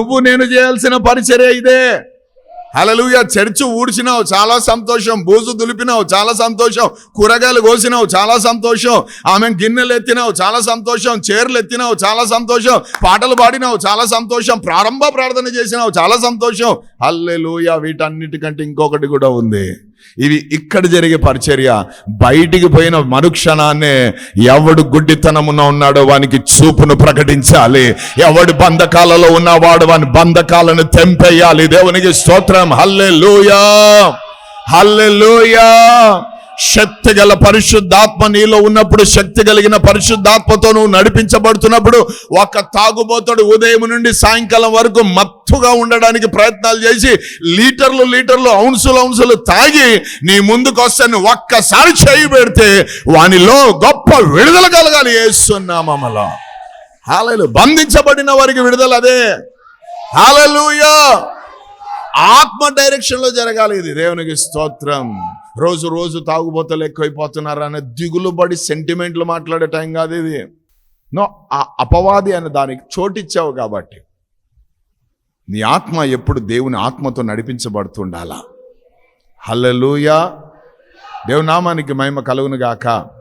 నువ్వు నేను చేయాల్సిన పరిచర్య ఇదే. హలలుయ చర్చి ఊడ్చినావు చాలా సంతోషం. బూజు దులిపినావు చాలా సంతోషం. కూరగాయలు కోసినావు చాలా సంతోషం. ఆమె గిన్నెలు ఎత్తినావు చాలా సంతోషం. చీరలు ఎత్తినావు చాలా సంతోషం. పాటలు పాడినావు చాలా సంతోషం. ప్రారంభ ప్రార్థన చేసినావు చాలా సంతోషం. హల్లెలూయ వీటన్నిటికంటే ఇంకొకటి కూడా ఉంది. ఇవి ఇక్కడ జరిగే పరిచర్య. బయటికి పోయిన మరుక్షణాన్నే ఎవడు గుడ్డితనమున ఉన్నాడో వానికి చూపును ప్రకటించాలి. ఎవడు బంధకాలలో ఉన్నవాడు వాని బంధకాలను తెంపేయాలి. దేవునికి స్తోత్రం. హల్లే లూయా హల్లెలూయా! శక్తి గల పరిశుద్ధాత్మ నీలో ఉన్నప్పుడు శక్తి కలిగిన పరిశుద్ధాత్మతో నువ్వు నడిపించబడుతున్నప్పుడు ఒక తాగుబోతుడు ఉదయం నుండి సాయంకాలం వరకు మత్తుగా ఉండడానికి ప్రయత్నాలు చేసి లీటర్లు లీటర్లు ఔన్సులు ఔన్సులు తాగి నీ ముందుకు వస్తాను ఒక్కసారి చేయి పెడితే వానిలో గొప్ప విడుదల కలగాలి ఏస్తున్నామలో హాలలు బంధించబడిన వారికి విడుదల అదే. హాలలుయా. ఆత్మ డైరెక్షన్లో జరగాలి ఇది. దేవునికి స్తోత్రం. రోజు రోజు తాగుబోతలు ఎక్కువైపోతున్నారు అనే దిగులు పడి సెంటిమెంట్లు మాట్లాడే టైం కాదు ఇది. నో ఆ అపవాది అనే దానికి చోటిచ్చావు కాబట్టి. నీ ఆత్మ ఎప్పుడు దేవుని ఆత్మతో నడిపించబడుతుండాలా? హల్లలుయా. దేవునామానికి మహిమ కలుగునుగాక. గాక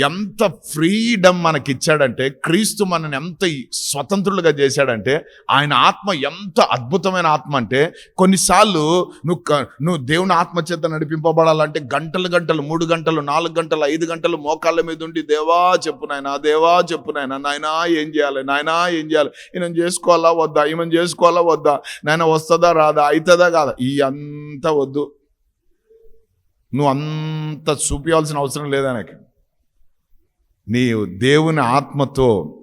ఎంత ఫ్రీడమ్ మనకిచ్చాడంటే క్రీస్తు మనని ఎంత స్వతంత్రులుగా చేశాడంటే ఆయన ఆత్మ ఎంత అద్భుతమైన ఆత్మ అంటే కొన్నిసార్లు నువ్వు నువ్వు దేవుని ఆత్మ చేత నడిపింపబడాలంటే గంటలు గంటలు మూడు గంటలు నాలుగు గంటలు ఐదు గంటలు మోకాళ్ళ మీద ఉండి దేవా చెప్పు నాయనా దేవా చెప్పు నాయనా నాయనా ఏం చేయాలి నాయనా ఏం చేయాలి ఈయన చేసుకోవాలా వద్దా ఈమెను చేసుకోవాలా వద్దా నాయన వస్తుందా రాదా అవుతుందా కాదా? ఈ అంతా వద్దు. నువ్వు అంత చూపించాల్సిన అవసరం లేదా నాకు నీవు దేవుని ఆత్మతో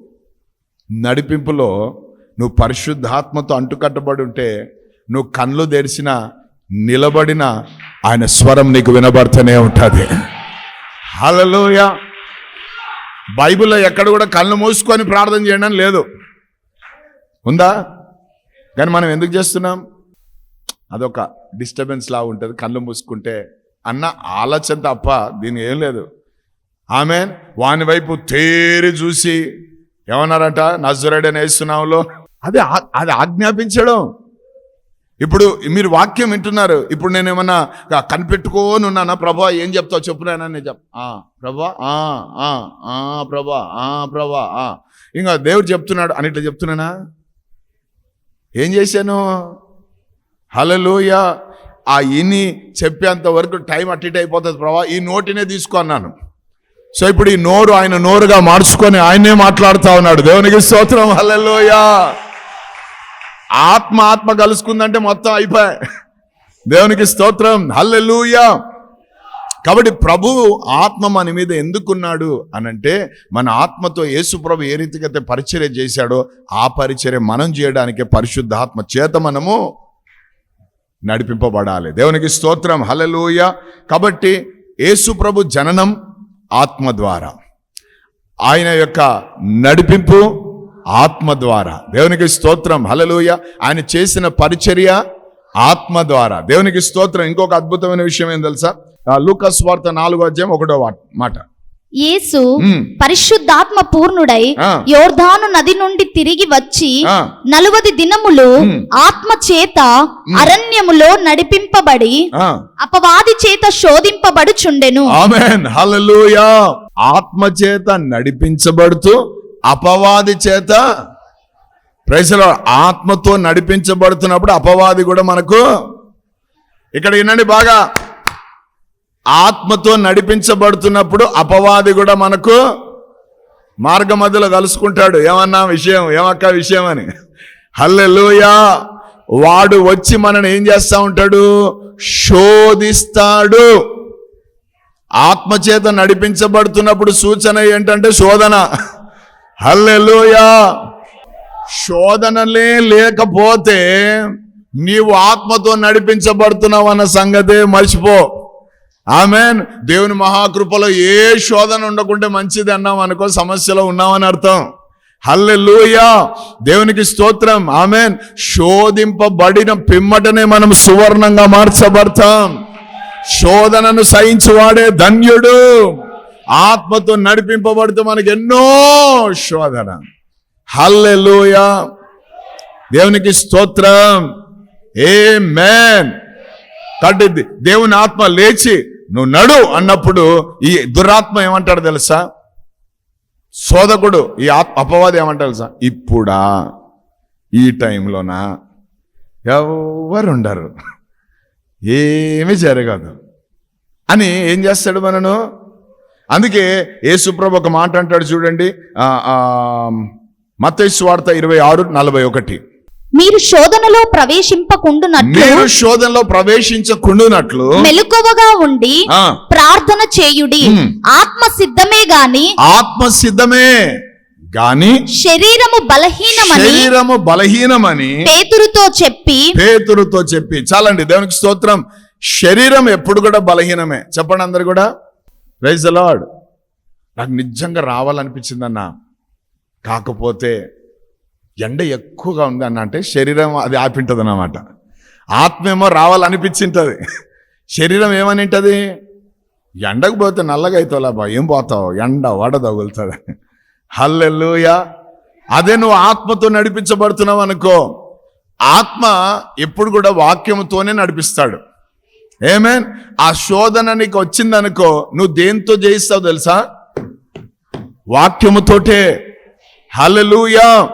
నడిపింపులో నువ్వు పరిశుద్ధాత్మతో అంటుకట్టబడి ఉంటే నువ్వు కళ్ళు తెరిచిన నిలబడిన ఆయన స్వరం నీకు వినబడుతూనే ఉంటుంది. హలలోయ బైబిల్లో ఎక్కడ కూడా కళ్ళు మూసుకొని ప్రార్థన చేయడం లేదు. ఉందా? కానీ మనం ఎందుకు చేస్తున్నాం? అదొక డిస్టర్బెన్స్ లా ఉంటుంది. కళ్ళు మూసుకుంటే అన్న ఆలోచన తప్ప దీని ఏం లేదు. ఆమె వాని వైపు తేరి చూసి ఏమన్నారంట? నజరుడని వేస్తున్నావులో అది అది ఆజ్ఞాపించడం. ఇప్పుడు మీరు వాక్యం వింటున్నారు. ఇప్పుడు నేను ఏమన్నా కనిపెట్టుకోని ఉన్నానా? ప్రభా ఏం చెప్తావు? చెప్పునాయనా నేను చెప్ ప్రభా ఆ, ఆ, ప్రభా ఆ, ప్రభా ఆ. ఇంకా దేవుడు చెప్తున్నాడు. అని ఇట్లా చెప్తున్నానా? ఏం చేశాను? హలలోయ ఆ ఇని చెప్పేంత వరకు టైం అట్టిట్ అయిపోతుంది ప్రభా. ఈ నోటినే తీసుకున్నాను సో ఇప్పుడు ఈ నోరు ఆయన నోరుగా మార్చుకొని ఆయనే మాట్లాడుతా ఉన్నాడు. దేవునికి స్తోత్రం. హల్లెలోయా. ఆత్మ ఆత్మ కలుసుకుందంటే మొత్తం అయిపోయి. దేవునికి స్తోత్రం. హల్లెలూయ. కాబట్టి ప్రభువు ఆత్మ మన మీద ఎందుకున్నాడు అనంటే మన ఆత్మతో యేసు ప్రభు ఏ రీతిగా పరిచర్య చేశాడో ఆ పరిచర్య మనం చేయడానికి పరిశుద్ధ ఆత్మ చేత మనము నడిపింపబడాలి. దేవునికి స్తోత్రం. హల్లెలూయ. కాబట్టి యేసు ప్రభు జననం ఆత్మ ద్వారా. ఆయన యొక్క నడిపింపు ఆత్మ ద్వారా. దేవునికి స్తోత్రం. హల్లెలూయ. ఆయన చేసిన పరిచర్య ఆత్మ ద్వారా. దేవునికి స్తోత్రం. ఇంకొక అద్భుతమైన విషయం ఏం తెలుసా? లూకస్ వార్త నాలుగో అధ్యాయం ఒకటో మాట. యేసు. పరిశుద్ధాత్మ పూర్ణుడై. యోర్ధాను నది నుండి తిరిగి వచ్చి. నలువది దినములు. ఆత్మ చేత అరణ్యములో నడిపింపబడి అపవాది చేత శోధింపబడుచుండెను ఆత్మ చేత నడిపించబడుతూ అపవాది చేత ప్రైసలో ఆత్మతో నడిపించబడుతున్నప్పుడు అపవాది కూడా మనకు ఇక్కడ వినండి బాగా ఆత్మతో నడిపించబడుతున్నప్పుడు అపవాది కూడా మనకు మార్గ మధ్యలో కలుసుకుంటాడు. ఏమన్నా విషయం? ఏమక్క విషయం అని? హల్లెలుయా! వాడు వచ్చి మనని ఏం చేస్తూ ఉంటాడు? శోధిస్తాడు. ఆత్మచేత నడిపించబడుతున్నప్పుడు సూచన ఏంటంటే శోధన. హల్లెలుయా! శోధనలే లేకపోతే నీవు ఆత్మతో నడిపించబడుతున్నావు అన్న సంగతే మర్చిపో. ఆమెన్. దేవుని మహాకృపలో ఏ శోధన ఉండకుంటే మంచిది అన్నాం అనుకో సమస్యలో ఉన్నామని అర్థం. హల్లెలూయా. దేవునికి స్తోత్రం. ఆమెన్. శోధింపబడిన పిమ్మటనే మనం సువర్ణంగా మార్చబడతాం. శోధనను సహించువాడే ధన్యుడు. ఆత్మతో నడిపింపబడుతూ మనకి ఎన్నో శోధన. హల్లెలూయా. దేవునికి స్తోత్రం. ఏ మేన్ కట్టిద్ది దేవుని ఆత్మ లేచి నువ్వు నడు అన్నప్పుడు ఈ దురాత్మ ఏమంటాడు తెలుసా? సోదకుడు ఈ ఆత్మ అపవాది ఏమంటాడు తెలుసా? ఇప్పుడా ఈ టైంలోనా? ఎవరు ఉండరు ఏమీ జరగదు. అని ఏం చేస్తాడు మనను? అందుకే యేసుప్రభు ఒక మాట అంటాడు చూడండి. మత్తయి వార్త ఇరవై ఆరు నలభై ఒకటి. మీరు శోధనలో ప్రవేశింపకుండునట్లు మీరు శోధనలో ప్రవేశించకుండునట్లు మెలకువగా ఉండి ప్రార్థన చేయుడి. ఆత్మ సిద్ధమే గాని ఆత్మ సిద్ధమే గాని శరీరము బలహీనమని శరీరము బలహీనమని పేతురుతో చెప్పి పేతురుతో చెప్పి. చాలండి దేవునికి స్తోత్రం. శరీరం ఎప్పుడు కూడా బలహీనమే. చెప్పండి అందరు కూడా. రైజ్ లార్డ్ నాకు నిజంగా రావాలనిపించింది అన్న కాకపోతే ఎండ ఎక్కువగా ఉంది అన్న అంటే శరీరం అది ఆపింటుంది అన్నమాట ఆత్మ ఏమో రావాలనిపించింటది. శరీరం ఏమని ఉంటుంది ఎండకు పోతే నల్లగా అవుతావులా బా ఏం పోతావు? ఎండ వడ తగులుతుంది. హల్లెలూయా. అదే నువ్వు ఆత్మతో నడిపించబడుతున్నావు అనుకో ఆత్మ ఎప్పుడు కూడా వాక్యముతోనే నడిపిస్తాడు. ఏమేన్? ఆ శోధన నీకు వచ్చిందనుకో నువ్వు దేంతో జయిస్తావు తెలుసా? వాక్యముతోటే. హల్లెలూయా.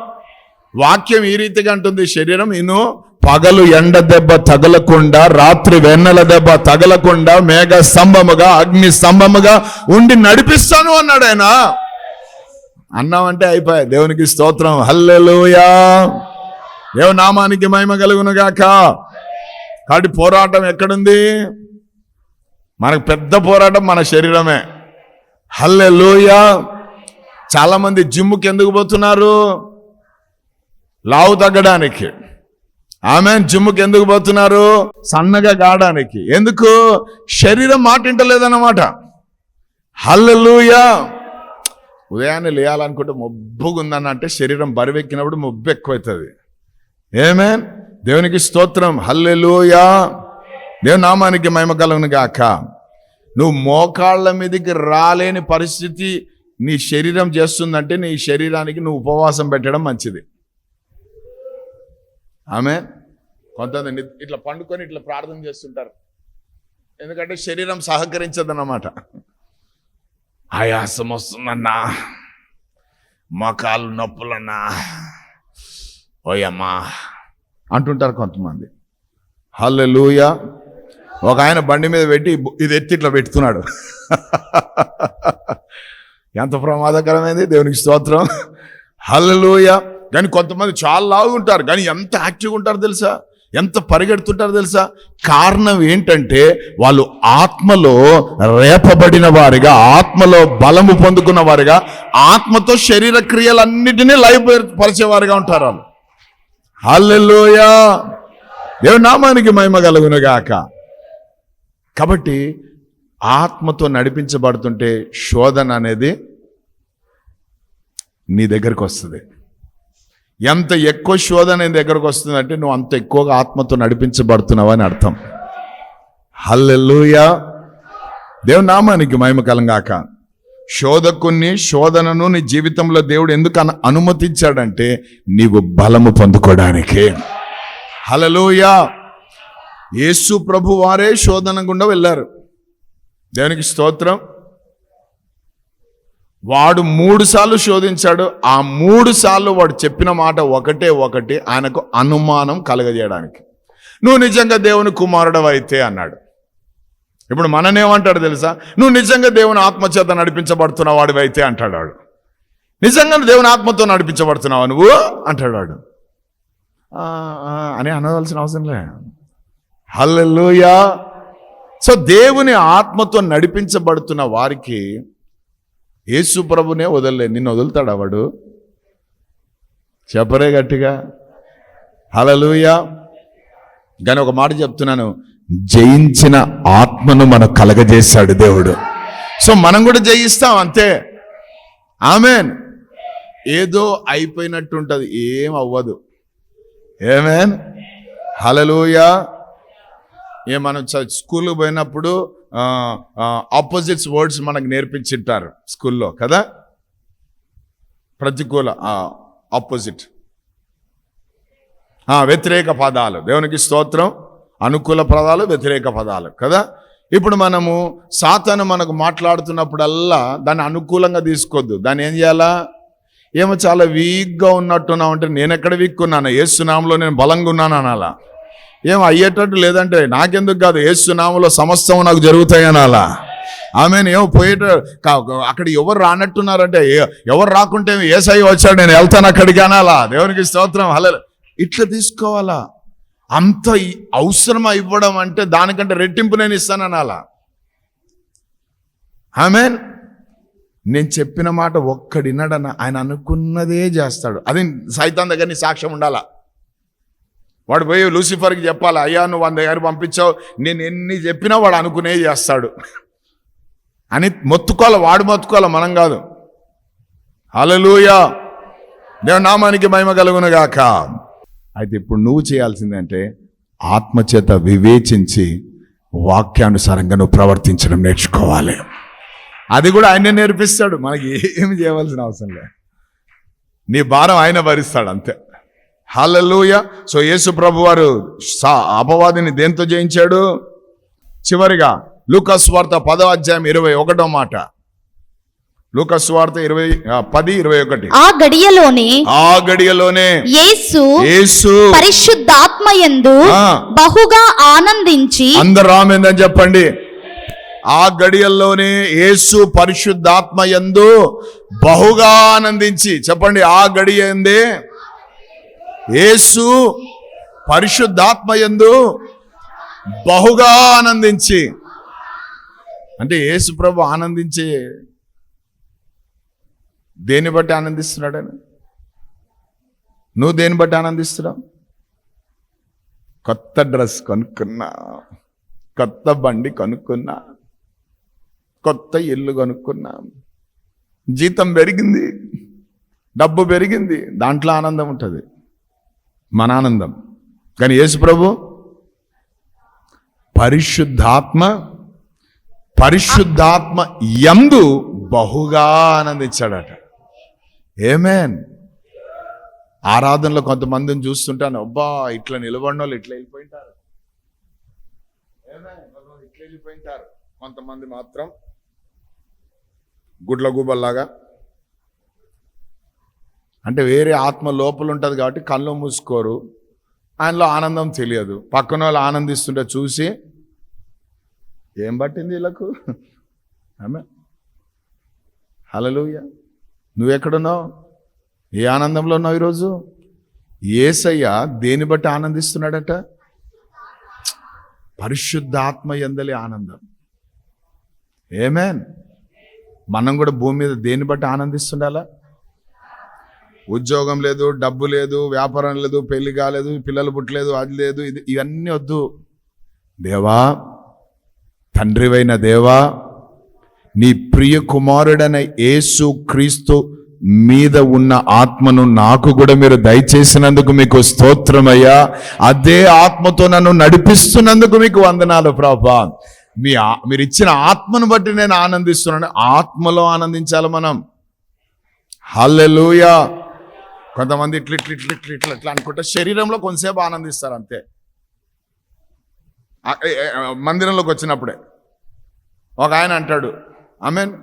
వాక్యం ఈ రీతిగా అంటుంది శరీరం ఇను పగలు ఎండ దెబ్బ తగలకుండా రాత్రి వెన్నెల దెబ్బ తగలకుండా మేఘ స్తంభముగా అగ్ని స్తంభముగా ఉండి నడిపిస్తాను అన్నాడు ఆయన. అన్నామంటే అయిపోయాయి. దేవునికి స్తోత్రం. హల్లెలుయా. దేవ నామానికి మహిమ కలుగునుగాక. కాబట్టి పోరాటం ఎక్కడుంది? మనకు పెద్ద పోరాటం మన శరీరమే. హల్లెలుయా. చాలామంది జిమ్కి ఎందుకు పోతున్నారు? లావు తగ్గడానికి. ఆమె జిమ్కి ఎందుకు పోతున్నారు? సన్నగా కావడానికి ఎందుకు? శరీరం మాట వింటలేదన్నమాట హల్లెలూయా. ఉదయాన్నే లేయాలనుకుంటే మొబ్బుగా ఉందని అంటే శరీరం బరువెక్కినప్పుడు మొబ్బు ఎక్కువవుతుంది ఏమేన్ దేవునికి స్తోత్రం. హల్లెలుయా. దేవుని నామానికి మహిమ కలుగును గాక. నువ్వు మోకాళ్ళ మీదకి రాలేని పరిస్థితి నీ శరీరం చేస్తుందంటే నీ శరీరానికి నువ్వు ఉపవాసం పెట్టడం మంచిది. ఆమె కొంతమంది ఇట్లా పండుకొని ఇట్లా ప్రార్థన చేస్తుంటారు. ఎందుకంటే శరీరం సహకరించదన్నమాట. ఆయాసం వస్తుందన్నా. మోకాలు నొప్పులన్నా. ఓయమ్మా. అంటుంటారు కొంతమంది. హల్లెలూయ. ఒక ఆయన బండి మీద పెట్టి ఇది ఎత్తి ఇట్లా పెడుతున్నాడు ఎంత ప్రమాదకరమైంది. దేవునికి స్తోత్రం. హల్లెలూయ. కానీ కొంతమంది చాలా లావుంటారు కానీ ఎంత యాక్టివ్గా ఉంటారు తెలుసా? ఎంత పరిగెడుతుంటారు తెలుసా? కారణం ఏంటంటే వాళ్ళు ఆత్మలో రేపబడిన వారిగా ఆత్మలో బలము పొందుకున్న వారిగా ఆత్మతో శరీర క్రియలన్నిటినీ లైవ్ పరిచేవారుగా ఉంటారు వాళ్ళు. హల్లెలూయా! దేవుని నామానికి మహిమ కలుగునుగాక. కాబట్టి ఆత్మతో నడిపించబడుతుంటే శోధన అనేది నీ దగ్గరకు వస్తుంది. ఎంత ఎక్కువ శోధన నీ దగ్గరకు వస్తుందంటే నువ్వు అంత ఎక్కువగా ఆత్మతో నడిపించబడుతున్నావు అని అర్థం. హల్లెల్లుయా దేవుని నామానికి మహిమ కలంగాక శోధకుని శోధనను నీ జీవితంలో దేవుడు ఎందుకు అనుమతించాడంటే నీవు బలము పొందుకోవడానికి. హలలోయా యేసు ప్రభు వారే శోధన గుండా వెళ్ళారు. దేవునికి స్తోత్రం. వాడు మూడు సార్లు శోధించాడు. ఆ మూడు సార్లు వాడు చెప్పిన మాట ఒకటే ఒకటి ఆయనకు అనుమానం కలగజేయడానికి. నువ్వు నిజంగా దేవుని కుమారుడు అయితే అన్నాడు. ఇప్పుడు మననేమంటాడు తెలుసా? నువ్వు నిజంగా దేవుని ఆత్మచేత నడిపించబడుతున్న వాడివైతే అంటాడు వాడు. నిజంగా దేవుని ఆత్మతో నడిపించబడుతున్నావా నువ్వు? అంటాడు వాడు. అని అనవలసిన అవసరం లే. హల్లెలూయా. సో దేవుని ఆత్మతో నడిపించబడుతున్న వారికి యేసు ప్రభునే వదలలే. నిన్ను వదులుతాడు వాడు? చెప్పరే గట్టిగా. హలలుయా కానీ ఒక మాట చెప్తున్నాను. జయించిన ఆత్మను మనకు కలగజేశాడు దేవుడు. సో మనం కూడా జయిస్తాం అంతే. ఆమెన్. ఏదో అయిపోయినట్టు ఉంటుంది ఏం అవ్వదు. ఏమేన్ హలలుయా ఏ మనం చ- స్కూల్కి పోయినప్పుడు ఆపోజిట్స్ వర్డ్స్ మనకు నేర్పించింటారు స్కూల్లో కదా? ప్రతికూల ఆపోజిట్ వ్యతిరేక పదాలు. దేవునికి స్తోత్రం. అనుకూల పదాలు వ్యతిరేక పదాలు కదా? ఇప్పుడు మనము సాతాను మనకు మాట్లాడుతున్నప్పుడల్లా దాన్ని అనుకూలంగా తీసుకోవద్దు దాన్ని ఏం చేయాలా? ఏమో చాలా వీక్గా ఉన్నట్టున్నావు అంటే నేను ఎక్కడ వీక్ ఉన్నాను? ఏసునామంలో నేను బలంగా ఉన్నాను అనాలా? ఏం అయ్యేటట్టు లేదంటే నాకెందుకు కాదు? ఏసునామలో సమస్తం నాకు జరుగుతాయి అనాలా ఆమె ఏమో పోయేట అక్కడ ఎవరు రానట్టున్నారంటే ఎవరు రాకుంటే ఏసై వచ్చాడు నేను వెళ్తాను అక్కడికి అనాలా దేవునికి స్తోత్రం. అలా ఇట్లా తీసుకోవాలా? అంత అవసరమా ఇవ్వడం అంటే దానికంటే రెట్టింపు నేను ఇస్తాను అనాలా ఆమె నేను చెప్పిన మాట ఒక్కడినడన ఆయన అనుకున్నదే చేస్తాడు. అది సైతాన్ దగ్గర నీ సాక్ష్యం ఉండాలా? వాడు పోయి లూసిఫర్కి చెప్పాలి అయ్యా నువ్వు వంద గారు పంపించావు నేను ఎన్ని చెప్పినా వాడు అనుకునే చేస్తాడు. అని మొత్తుకోవాలి వాడు మొత్తుకోవాలి మనం కాదు. అలలుయా దేవుని నామానికి మహిమ కలుగును గాక. అయితే ఇప్పుడు నువ్వు చేయాల్సిందంటే ఆత్మచేత వివేచించి వాక్యానుసారంగా నువ్వు ప్రవర్తించడం నేర్చుకోవాలి. అది కూడా ఆయనే నేర్పిస్తాడు మనకి ఏమి చేయవలసిన అవసరం లేదు. నీ భారం ఆయన భరిస్తాడు అంతే. హల్లెలూయ సో యేసు ప్రభు వారు సా- అపవాదిని దేంతో జయించాడు? చివరిగా లూకస్ వార్త పదో అధ్యాయం ఇరవై ఒకటో మాట. లూకస్ వార్త ఇరవై పది ఇరవై ఒకటి. ఆ గడియలోనే ఆ గడియలోనే యేసు యేసు పరిశుద్ధాత్మయందు ఆ. బహుగా ఆనందించి అందరు రామేందని చెప్పండి? ఆ గడియల్లోనే యేసు పరిశుద్ధాత్మ యందు బహుగా ఆనందించి చెప్పండి ఆ గడియ ఏందే యేసు పరిశుద్ధాత్మయందు బహుగా ఆనందించి అంటే యేసు ప్రభు ఆనందించే దేన్ని బట్టి ఆనందిస్తున్నాడని నువ్వు దేన్ని బట్టి ఆనందిస్తున్నావు? కొత్త డ్రెస్ కొనుక్కున్నా కొత్త బండి కొనుక్కున్నా కొత్త ఇల్లు కొనుక్కున్నా. జీతం పెరిగింది డబ్బు పెరిగింది దాంట్లో ఆనందం ఉంటుంది. మన ఆనందం కానీ యేసు ప్రభు పరిశుద్ధాత్మ పరిశుద్ధాత్మ యందు బహుగా ఆనందించాడట. ఏమేన్? ఆరాధనలో కొంతమందిని చూస్తుంటాను అబ్బా ఇట్లా నిలబడినోళ్ళు ఇట్లా వెళ్ళిపోయింటారు. ఇట్లా వెళ్ళిపోయింటారు. కొంతమంది మాత్రం గుడ్ల గుబల్లాగా అంటే వేరే ఆత్మ లోపల ఉంటుంది కాబట్టి కళ్ళు మూసుకోరు. ఆయనలో ఆనందం తెలియదు. పక్కన వాళ్ళు ఆనందిస్తుంటే చూసి ఏం పట్టింది వీళ్ళకు? ఆమె హలలుయ నువ్వెక్కడున్నావు? ఏ ఆనందంలో ఉన్నావు ఈరోజు? ఏసయ్య దేని బట్టి ఆనందిస్తున్నాడట? పరిశుద్ధాత్మ ఎందలి ఆనందం. ఏమేన్ మనం కూడా భూమి మీద దేన్ని బట్టి ఆనందిస్తుండాలా? ఉద్యోగం లేదు డబ్బు లేదు వ్యాపారం లేదు పెళ్ళి కాలేదు పిల్లలు పుట్టలేదు అది లేదు ఇది ఇవన్నీ వద్దు. దేవా తండ్రివైన దేవా నీ ప్రియ కుమారుడైన యేసు క్రీస్తు మీద ఉన్న ఆత్మను నాకు కూడా మీరు దయచేసినందుకు మీకు స్తోత్రమయ్యా. అదే ఆత్మతో నన్ను నడిపిస్తున్నందుకు మీకు వందనాలు ప్రభా. మీ మీరు ఇచ్చిన ఆత్మను బట్టి నేను ఆనందిస్తున్నాను. ఆత్మలో ఆనందించాలి మనం. హల్లెలూయా. కొంతమంది ఇట్లా ఇట్లా ఇట్లా ఇట్లా ఇట్లా ఇట్లా అనుకుంటే శరీరంలో కొంతసేపు ఆనందిస్తారు అంతే. మందిరంలోకి వచ్చినప్పుడే. ఒక ఆయన అంటాడు మీన్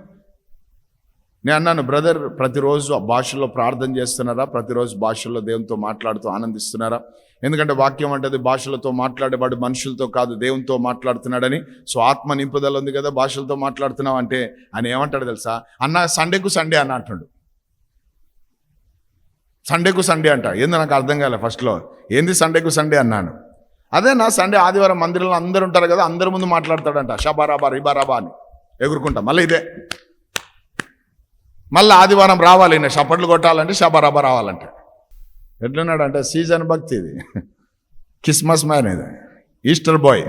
నేను అన్నాను బ్రదర్ ప్రతిరోజు ఆ భాషల్లో ప్రార్థన చేస్తున్నారా? ప్రతిరోజు భాషల్లో దేవునితో మాట్లాడుతూ ఆనందిస్తున్నారా? ఎందుకంటే వాక్యం అంటది భాషలతో మాట్లాడేవాడు మనుషులతో కాదు దేవునితో మాట్లాడుతున్నాడని. సో ఆత్మ నింపుదల ఉంది కదా భాషలతో మాట్లాడుతున్నావు అంటే ఆయన ఏమంటాడు తెలుసా? అన్న సండేకు సండే అన్న అంటాడు. సండేకు సండే అంట. ఏంది నాకు అర్థం కాలే ఫస్ట్లో ఏంది సండేకు సండే అన్నాను. అదే నా సండే ఆదివారం మందిరంలో అందరు ఉంటారు కదా అందరి ముందు మాట్లాడతాడంట. షబారాబా రిబారాబా అని. ఎగురుకుంటా. మళ్ళీ ఇదే. మళ్ళీ ఆదివారం రావాలి నేను షపట్లు కొట్టాలంటే షబారాబా రావాలంటే. ఎట్లున్నాడు అంటే సీజన్ భక్తి ఇది. క్రిస్మస్ మ్యాన్ ఇది. Easter boy.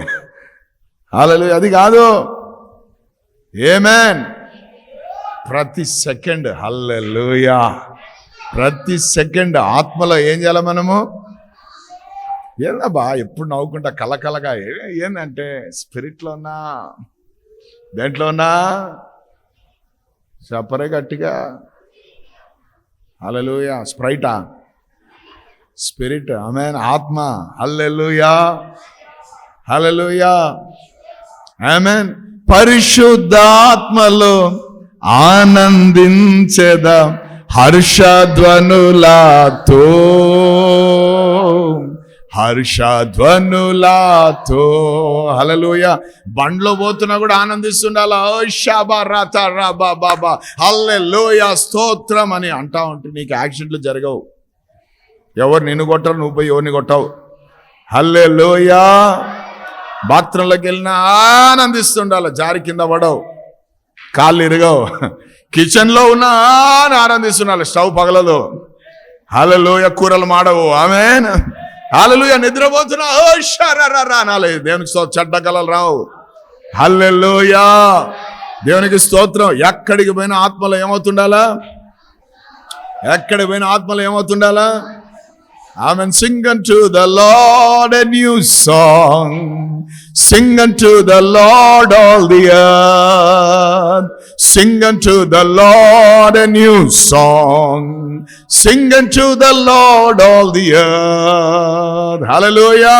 హాలలు అది కాదు. ఏమేన్ ప్రతి సెకండ్. హల్లెలూయా. ప్రతి సెకండ్ ఆత్మలో ఏం చేయాలి మనము? ఏందబ్బా ఎప్పుడు నవ్వుకుంటా కలకలగా ఏంటంటే ఏందంటే స్పిరిట్లో ఉన్నా దేంట్లో ఉన్నా చెప్పరే గట్టిగా. అలలుయా స్ప్రైటా? స్పిరిట్ ఆమె ఆత్మ. Hallelujah hallelujah amen. పరిశుద్ధాత్మలో ఆనందించేదా. హర్షధ్వనులాతో హర్షధ్వనులాతో. హలలుయ బండ్లో పోతున్నా కూడా ఆనందిస్తుండాల? ఓ షాబా రాబా బాబా లోయ స్తోత్రం అని అంటా ఉంటే నీకు యాక్సిడెంట్లు జరగవు. ఎవరు నిన్ను కొట్టరు నువ్వు పోయి ఎవరిని కొట్టావు? హల్లెలూయా. బాత్రూంలోకి వెళ్ళినా ఆనందిస్తుండాల? జారి కింద పడవు. కాళ్ళు ఇరగవు. కిచెన్లో ఉన్నా అని ఆనందిస్తుండాలి స్టవ్ పగలదు. హలలోయ కూరలు మాడవు. ఆమె హలలుయ నిద్రపోతున్నా. ఓ షరరరా అనాలి. దేవునికి చెడ్డ కలలు రావు. హల్లెలూయా. దేవునికి స్తోత్రం. ఎక్కడికి పోయిన ఆత్మలో ఏమవుతుండాలా? ఎక్కడికి పోయిన ఆత్మలో ఏమవుతుండాలా? ఆమె sing to the Lord new song sing to the Lord all the sing to the Lord new song sing to the Lord all the hallelujah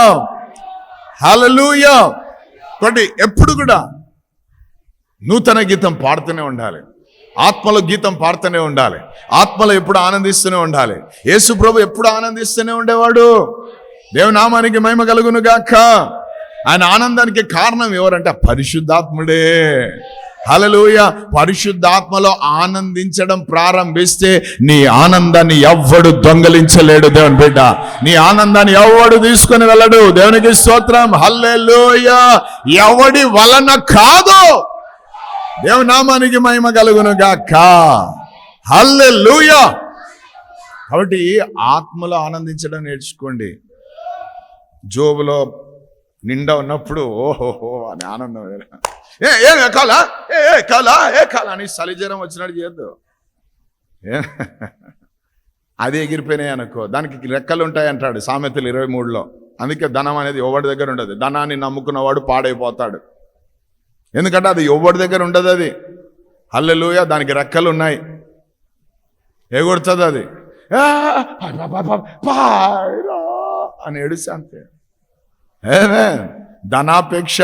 hallelujah కాబట్టి ఎప్పుడు కూడా నూతన గీతం పాడుతూనే ఉండాలి. ఆత్మలో గీతం పాడుతూనే ఉండాలి. ఆత్మలో ఎప్పుడు ఆనందిస్తూనే ఉండాలి. యేసు ప్రభు ఎప్పుడు ఆనందిస్తూనే ఉండేవాడు? దేవునామానికి మహిమ కలుగును గాక. ఆయన ఆనందానికి కారణం ఎవరంటే? పరిశుద్ధాత్ముడే. హలలోయ పరిశుద్ధాత్మలో ఆనందించడం ప్రారంభిస్తే నీ ఆనందాన్ని ఎవ్వడు దొంగలించలేడు దేవుని బిడ్డ. నీ ఆనందాన్ని ఎవ్వడు తీసుకొని వెళ్ళడు. దేవునికి స్తోత్రం. హల్లెలోయ. ఎవడి వలన కాదు దేవనామానికి నామానికి మహిమ కలుగును గాక. హల్లెలూయా. కాబట్టి ఆత్మలో ఆనందించడం నేర్చుకోండి. జోబులో నిండా ఉన్నప్పుడు ఓహోహో అని ఆనందం వేరే. ఏ ఏ కాలా? ఏ ఏ కాలా? ఏ కాలా? అని సలిజ్వరం వచ్చినట్టు చేయొద్దు. ఏ? అది ఎగిరిపోయినాయి అనుకో. దానికి రెక్కలు ఉంటాయి అంటాడు సామెతలు ఇరవై మూడులో. అందుకే ధనం అనేది ఎవరి దగ్గర ఉండదు. ధనాన్ని నమ్ముకున్నవాడు పాడైపోతాడు. ఎందుకంటే అది ఎవరి దగ్గర ఉండదు అది? హల్లెలూయ దానికి రెక్కలు ఉన్నాయి. ఎగుడుతుంది అది? అని ఏడుస్తే అంతే. ధనాపేక్ష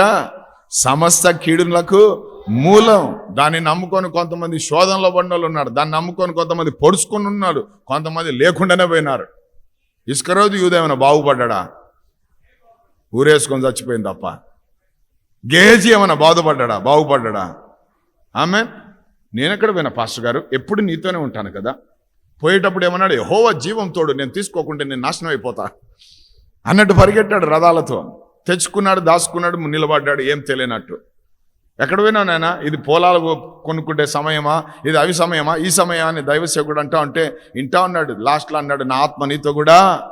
సమస్త కీడులకు మూలం. దాన్ని నమ్ముకొని కొంతమంది శోధనలో పడిన వాళ్ళు ఉన్నారు. దాన్ని నమ్ముకొని కొంతమంది పొడుచుకొని ఉన్నారు. కొంతమంది లేకుండానే పోయినారు. ఇసుక రోజు యూదేమైనా బాగుపడ్డా ఊరేసుకొని చచ్చిపోయింది తప్ప. గేజీ ఏమైనా బాధపడ్డా బాగుపడ్డా ఆమె నేనెక్కడ పోయినా పాస్టర్ గారు. ఎప్పుడు నీతోనే ఉంటాను కదా. పోయేటప్పుడు ఏమన్నాడు హోవ జీవం తోడు నేను తీసుకోకుంటే నేను నాశనం అయిపోతా. అన్నట్టు పరిగెట్టాడు రథాలతో. తెచ్చుకున్నాడు దాచుకున్నాడు నిలబడ్డాడు ఏం తెలియనట్టు. ఎక్కడ పోయినా నాయన? ఇది పొలాలు కొనుక్కుంటే సమయమా? ఇది అవి సమయమా? ఈ సమయా అని దైవసేకుడు అంటా ఉంటే ఇంటా ఉన్నాడు లాస్ట్లో అన్నాడు నా ఆత్మ నీతో కూడా.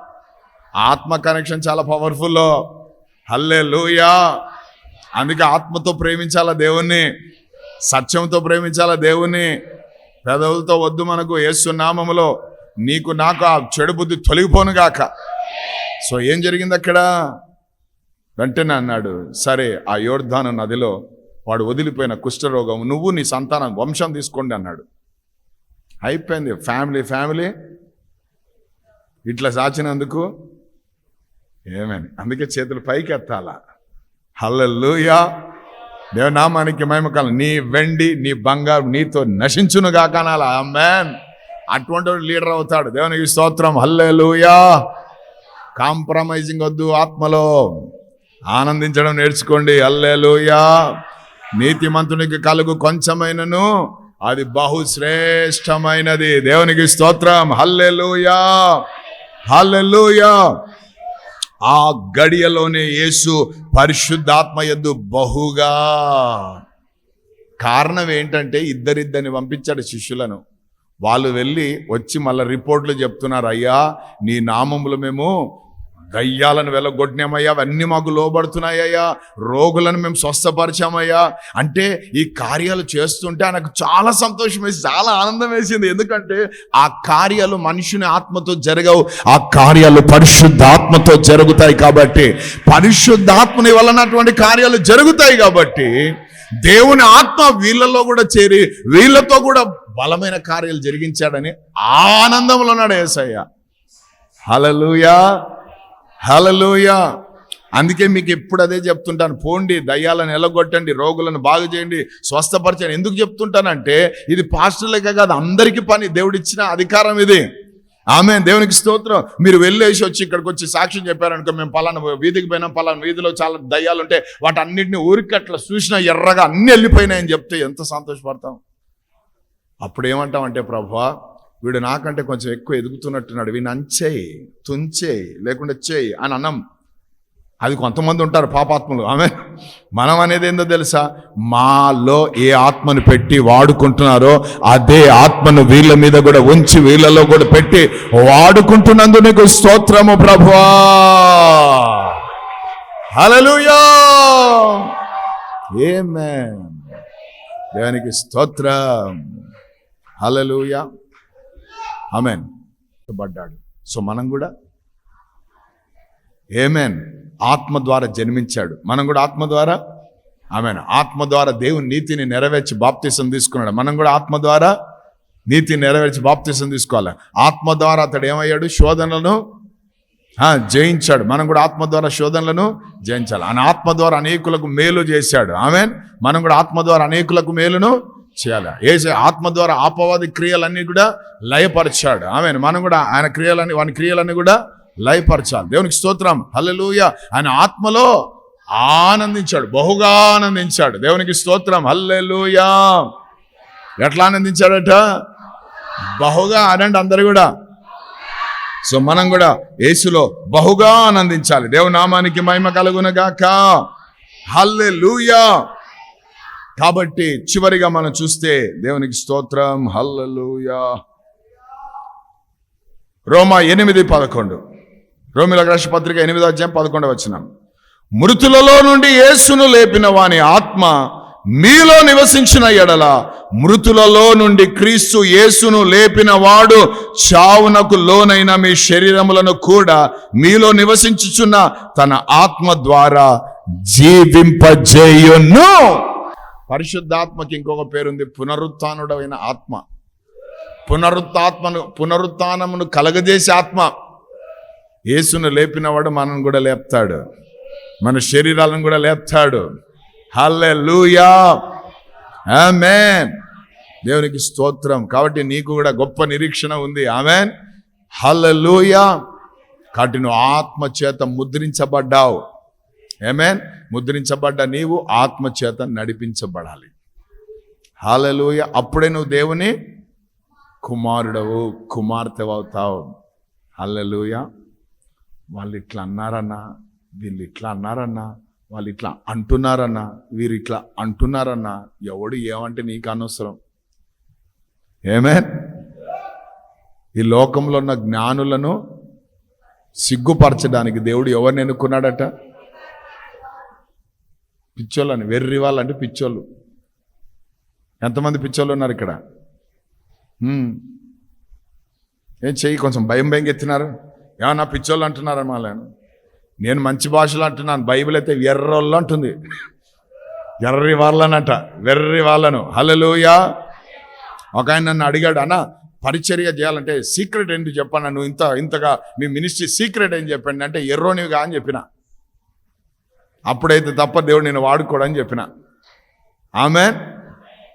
ఆత్మ కనెక్షన్ చాలా పవర్ఫుల్ హల్లే లూయా అందుకే ఆత్మతో ప్రేమించాలా దేవుణ్ణి? సత్యంతో ప్రేమించాలా దేవుణ్ణి? పెదవులతో వద్దు మనకు యేసు నామములో నీకు నాకు ఆ చెడు బుద్ధి తొలగిపోను గాక. సో ఏం జరిగింది అక్కడ? వెంటనే అన్నాడు సరే ఆ యోర్ధాను నదిలో వాడు వదిలిపోయిన కుష్ఠరోగం నువ్వు నీ సంతానం వంశం తీసుకోండి అన్నాడు. అయిపోయింది ఫ్యామిలీ ఫ్యామిలీ. ఇట్లా సాచినందుకు? ఏమని అందుకే చేతులు పైకి ఎత్తాలా హల్లూయా దేవనామానికి మహిమకాలం నీ వెండి నీ బంగారు నీతో నశించును కాకనాల మ్యాన్ అటువంటి లీడర్ అవుతాడు. దేవునికి స్తోత్రం. హల్లెలూయా. కాంప్రమైజింగ్ వద్దు ఆత్మలో. ఆనందించడం నేర్చుకోండి. హల్లెలూయా. నీతిమంతునికి కలుగు కొంచెమైనను. అది బహుశ్రేష్టమైనది. దేవునికి స్తోత్రం. హల్లెలూయా. హల్లెలూయా. ఆ గడియలోనే యేసు పరిశుద్ధాత్మ ఎందు బహుగా. కారణం ఏంటంటే ఇద్దరిద్దరిని పంపించాడు శిష్యులను. వాళ్ళు వెళ్ళి వచ్చి మళ్ళీ రిపోర్ట్లు చెప్తున్నారు అయ్యా నీ నామములు మేము దయ్యాలను వెళ్ళగొట్టినామయ్యా అవన్నీ మాకు లోబడుతున్నాయ్యా రోగులను మేము స్వస్థపరిచామయ్యా. అంటే ఈ కార్యాలు చేస్తుంటే ఆయనకు చాలా సంతోషం వేసి చాలా ఆనందం వేసింది. ఎందుకంటే ఆ కార్యాలు మనుషుని ఆత్మతో జరగవు ఆ కార్యాలు పరిశుద్ధాత్మతో జరుగుతాయి కాబట్టి పరిశుద్ధాత్మని వలనటువంటి కార్యాలు జరుగుతాయి కాబట్టి దేవుని ఆత్మ వీళ్ళలో కూడా చేరి వీళ్ళతో కూడా బలమైన కార్యాలు జరిగించాడని ఆనందంలో ఉన్నాడు ఏసయ్య. హలలుయా హలలుయా అందుకే మీకు ఎప్పుడు అదే చెప్తుంటాను. పోండి దయ్యాలను ఎలగొట్టండి రోగులను బాగు చేయండి స్వస్థపరచండి. ఎందుకు చెప్తుంటానంటే ఇది పాస్టర్లకే కాదు అందరికీ పని. దేవుడిచ్చిన అధికారం ఇది. ఆమె దేవునికి స్తోత్రం. మీరు వెళ్ళేసి వచ్చి ఇక్కడికి వచ్చి సాక్ష్యం చెప్పారనుకో మేము పలానా వీధికి పోయినాం పలానా వీధిలో చాలా దయ్యాలు ఉంటాయి వాటి అన్నింటినీ ఊరికి అట్లా చూసినా ఎర్రగా అన్ని వెళ్ళిపోయినాయని చెప్తే ఎంత సంతోషపడతాం. అప్పుడు ఏమంటామంటే ప్రభా వీడు నాకంటే కొంచెం ఎక్కువ ఎదుగుతున్నట్టున్నాడు. వీడిని అంచేయి తుంచేయి లేకుండా చేయి అని అన్నం. అది కొంతమంది ఉంటారు పాపాత్మలు. ఆమె మనం అనేది ఏందో తెలుసా? మాలో ఏ ఆత్మను పెట్టి వాడుకుంటున్నారో అదే ఆత్మను వీళ్ళ మీద కూడా ఉంచి వీళ్ళలో కూడా పెట్టి వాడుకుంటున్నందు నీకు స్తోత్రము ప్రభువా. హల్లెలూయా. ఏమే దేవునికి స్తోత్రం. హలలుయా ఆమెన్ పడ్డాడు. సో మనం కూడా ఏమేన్ ఆత్మ ద్వారా జన్మించాడు. మనం కూడా ఆత్మ ద్వారా? ఆమెన్ ఆత్మ ద్వారా దేవుని నీతిని నెరవేర్చి బాప్తీసం తీసుకున్నాడు. మనం కూడా ఆత్మ ద్వారా నీతిని నెరవేర్చి బాప్తీసం తీసుకోవాలి. ఆత్మ ద్వారా అతడు ఏమయ్యాడు? శోధనలను జయించాడు. మనం కూడా ఆత్మ ద్వారా శోధనలను జయించాలి. ఆయన ఆత్మ ద్వారా అనేకులకు మేలు చేశాడు. ఆమె మనం కూడా ఆత్మ ద్వారా అనేకులకు మేలును చేయాలి. ఏసే ఆత్మ ద్వారా ఆపవాది క్రియలన్నీ కూడా లయపరిచాడు. ఆమె మనం కూడా ఆయన క్రియలన్నీ వాని క్రియలన్నీ కూడా లయపరచాలి. దేవునికి స్తోత్రం. హల్లెలూయ. ఆయన ఆత్మలో ఆనందించాడు. బహుగా ఆనందించాడు. దేవునికి స్తోత్రం. హల్లెలూయా. ఎట్లా ఆనందించాడట? బహుగా అనండి అందరు కూడా. సో మనం కూడా యేసులో బహుగా ఆనందించాలి. దేవు నామానికి మహిమ కలుగునగాక హల్లెలూయా. కాబట్టి చివరిగా మనం చూస్తే దేవునికి స్తోత్రం. హల్లెలూయా. రోమా ఎనిమిది పదకొండు. రోమిల రాష్ట్ర పత్రిక ఎనిమిది అధ్యాయం పదకొండు వచ్చిన మృతులలో నుండి యేసును లేపిన వాని ఆత్మ మీలో నివసించిన ఎడల మృతులలో నుండి క్రీస్తు యేసును లేపిన వాడు చావునకు లోనైన మీ శరీరములను కూడా మీలో నివసించుచున్న తన ఆత్మ ద్వారా జీవింపజేయును. పరిశుద్ధాత్మకి ఇంకొక పేరుంది పునరుత్డైన ఆత్మ. పునరుత్మను పునరుత్నమును కలగజేసే ఆత్మ. యేసును లేపినవాడు మనం కూడా లేపుతాడు. మన శరీరాలను కూడా లేపుతాడు. హల్లే లూయా ఆమెన్! దేవునికి స్తోత్రం. కాబట్టి నీకు కూడా గొప్ప నిరీక్షణ ఉంది. ఆమెన్! హల్లెలూయా! కాబట్టి నువ్వు ఆత్మ చేత ముద్రించబడ్డావు. ఏమేన్ ముద్రించబడ్డ నీవు ఆత్మ చేత నడిపించబడాలి. హాలలోయ. అప్పుడే నువ్వు దేవుని కుమారుడవు కుమార్తె అవుతావు హల్లెలూయ వాళ్ళు ఇట్లా అన్నారన్నా వీళ్ళు ఇట్లా అన్నారన్నా వాళ్ళు ఇట్లా అంటున్నారన్నా వీరు ఇట్లా అంటున్నారన్నా ఎవడు ఏమంటే నీకు అనవసరం. ఏమే ఈ లోకంలో ఉన్న జ్ఞానులను సిగ్గుపరచడానికి దేవుడు ఎవరిని ఎన్నుకున్నాడట? పిచ్చోళ్ళని వెర్రి వాళ్ళంటే పిచ్చోళ్ళు. ఎంతమంది పిచ్చోళ్ళు ఉన్నారు ఇక్కడ? ఏం చెయ్యి కొంచెం భయం భయం ఎత్తినారు? ఏమన్నా పిచ్చోళ్ళు అంటున్నారా మళ్ళీ నేను మంచి భాషలో అంటున్నాను బైబిల్ అయితే ఎర్రోళ్ళు అంటుంది. ఎర్రి వాళ్ళనంట వెర్రి వాళ్ళను. హల్లెలూయా. ఒక ఆయన నన్ను అడిగాడు అన్న పరిచర్య చేయాలంటే సీక్రెట్ ఏంటి చెప్పాను నువ్వు ఇంత ఇంతగా మీ మినిస్ట్రీ సీక్రెట్ ఏం చెప్పండి? అంటే ఎర్రోనివిగా అని చెప్పిన. అప్పుడైతే తప్ప దేవుడు నేను వాడుకోడని చెప్పిన. ఆమె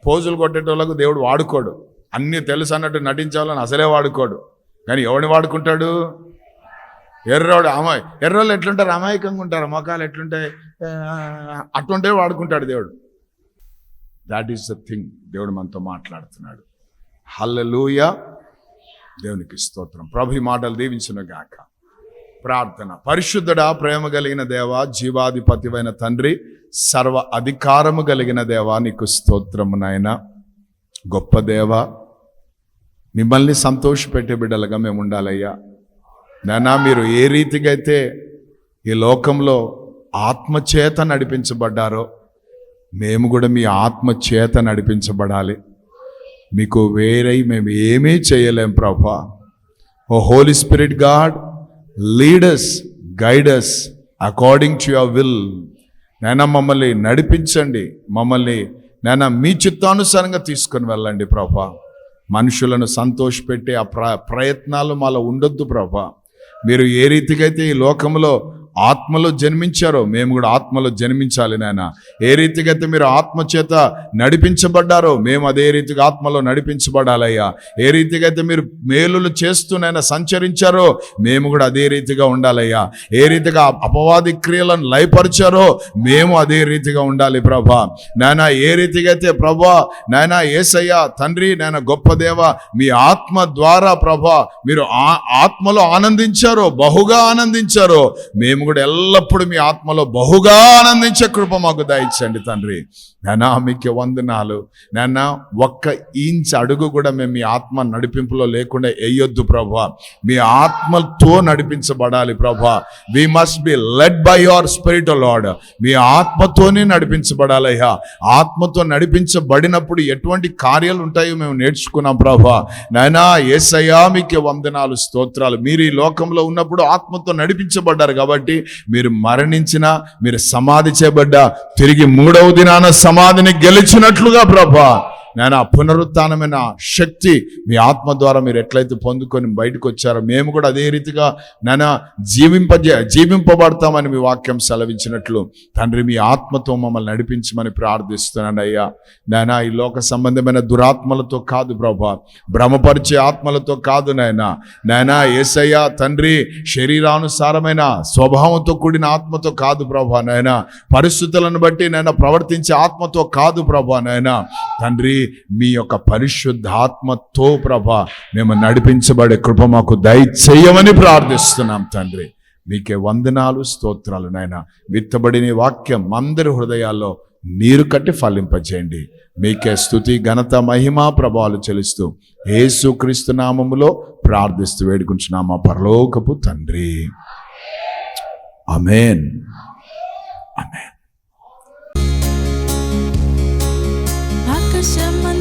పోజులు కొట్టేటోళ్ళకు దేవుడు వాడుకోడు. అన్నీ తెలుసు అన్నట్టు నటించాలని అసలే వాడుకోడు. కానీ ఎవడిని వాడుకుంటాడు? ఎర్రోడు అమాయ ఎర్రోళ్ళు ఎట్లుంటారు? అమాయకంగా ఉంటారు. మొఖాలు ఎట్లుంటాయి? అట్లుంటే వాడుకుంటాడు దేవుడు. దాట్ ఈస్ ద థింగ్ దేవుడు మనతో మాట్లాడుతున్నాడు. హల్లలూయ దేవునికి స్తోత్రం. ప్రభు మాటలు దీవించిన గాక ప్రార్థన. పరిశుద్ధుడా ప్రేమ కలిగిన దేవ జీవాధిపతివైన తండ్రి సర్వ అధికారము కలిగిన దేవా నీకు స్తోత్రము నాయన. గొప్ప దేవ మిమ్మల్ని సంతోషపెట్టే బిడ్డలుగా మేము ఉండాలయ్యా. నానా మీరు ఏ రీతిగా అయితే ఈ లోకంలో ఆత్మచేత నడిపించబడ్డారో మేము కూడా మీ ఆత్మచేత నడిపించబడాలి. మీకు వేరై మేము ఏమీ చేయలేం ప్రభా. O holy spirit God leaders guiders according to your will నైనా మమ్మల్ని నడిపించండి. మమ్మల్ని నైనా మీ చిత్తానుసారంగా తీసుకొని వెళ్ళండి ప్రభా. మనుషులను సంతోషపెట్టే ఆ ప్ర ప్రయత్నాలు మాలో ఉండొద్దు ప్రభా. మీరు ఏ రీతికైతే ఈ లోకంలో ఆత్మలో జన్మించారో మేము కూడా ఆత్మలో జన్మించాలి నాయన. ఏ రీతిగా అయితే మీరు ఆత్మ చేత నడిపించబడ్డారో మేము అదే రీతిగా ఆత్మలో నడిపించబడాలయ్యా. ఏ రీతిగా అయితే మీరు మేలులు చేస్తూ సంచరించారో మేము కూడా అదే రీతిగా ఉండాలయ్యా. ఏ రీతిగా అపవాది క్రియలను లయపరిచారో మేము అదే రీతిగా ఉండాలి ప్రభా. నాయన ఏ రీతిగా అయితే ప్రభా నాయన ఏసయ్య తండ్రి నాయన గొప్ప దేవ మీ ఆత్మ ద్వారా ప్రభా మీరు ఆ- ఆత్మలో ఆనందించారో బహుగా ఆనందించారో మేము మేము కూడా ఎల్లప్పుడూ మీ ఆత్మలో బహుగా ఆనందించే కృప మాకు దయచండి తండ్రి. నానా మీకు వందనాలు. నానా ఒక్క ఇంచ్ అడుగు కూడా మేము మీ ఆత్మ నడిపింపులో లేకుండా వేయొద్దు ప్రభా. మీ ఆత్మతో నడిపించబడాలి ప్రభా. We must be led by your spirit Lord మీ ఆత్మతోనే నడిపించబడాలయ్యా. ఆత్మతో నడిపించబడినప్పుడు ఎటువంటి కార్యాలు ఉంటాయో మేము నేర్చుకున్నాం ప్రభా. నాయనా ఏసయ్యా మీకు వందనాలు స్తోత్రాలు. మీరు ఈ లోకంలో ఉన్నప్పుడు ఆత్మతో నడిపించబడ్డారు కాబట్టి మీరు మరణించినా మీరు సమాధి చేయబడ్డా తిరిగి మూడవ దినాన సమాధిని గెలిచినట్లుగా ప్రభా. నేను ఆ పునరుత్నమైన శక్తి మీ ఆత్మ ద్వారా మీరు ఎట్లయితే పొందుకొని బయటకు వచ్చారో మేము కూడా అదే రీతిగా నేను జీవింపజే జీవింపబడతామని మీ వాక్యం సెలవించినట్లు తండ్రి మీ ఆత్మతో మమ్మల్ని నడిపించమని ప్రార్థిస్తున్నాను అయ్యా. నాయన ఈ లోక సంబంధమైన దురాత్మలతో కాదు ప్రభా భ్రమపరిచే ఆత్మలతో కాదు నాయన. నాయన ఏసయ్య తండ్రి శరీరానుసారమైన స్వభావంతో కూడిన ఆత్మతో కాదు ప్రభా నాయన. పరిస్థితులను బట్టి నాయన ప్రవర్తించే ఆత్మతో కాదు ప్రభా నాయన. తండ్రి మీ యొక్క పరిశుద్ధాత్మతో ప్రభ మేము నడిపించబడే కృప మాకు దయచేయమని ప్రార్థిస్తున్నాం తండ్రి. మీకే వందనాలు స్తోత్రాలు నాయన. విత్తబడిన వాక్యం అందరి హృదయాల్లో నీరు కట్టి ఫలింపజేయండి. మీకే స్థుతి ఘనత మహిమా ప్రభావాలు చెలుస్తూ ఏసుక్రీస్తు నామములో ప్రార్థిస్తూ వేడుకుంటున్నామా పరలోకపు తండ్రి. అమేన్ అమేన్ 什么